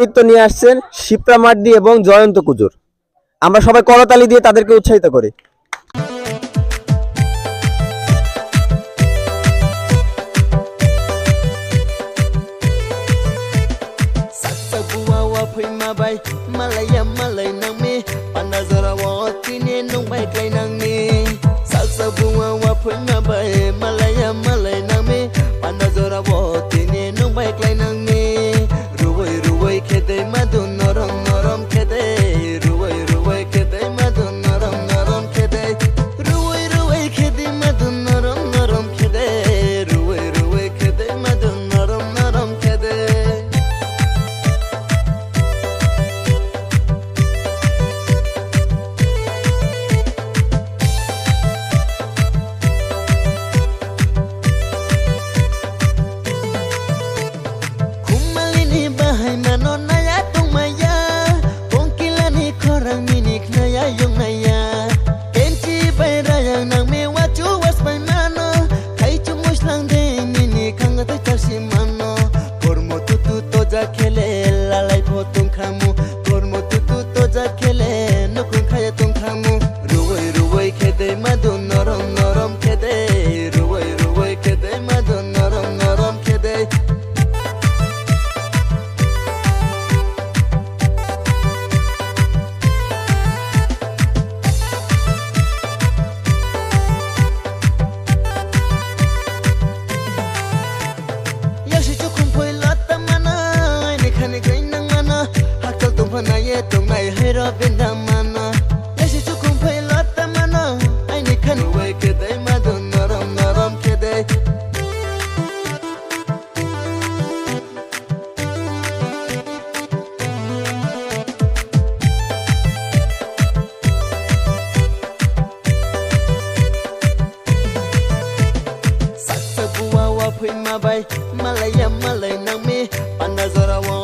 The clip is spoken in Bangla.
নেতৃত্ব নিয়ে আসছেন শিপ্রা মার্ডি এবং জয়ন্ত কুজুর। আমরা সবাই করতালি দিয়ে তাদেরকে উৎসাহিত করি। Malaya malay nang me panazara te echar sin mano phim ma bay ma lay em ma lay nang mi pan da zora wo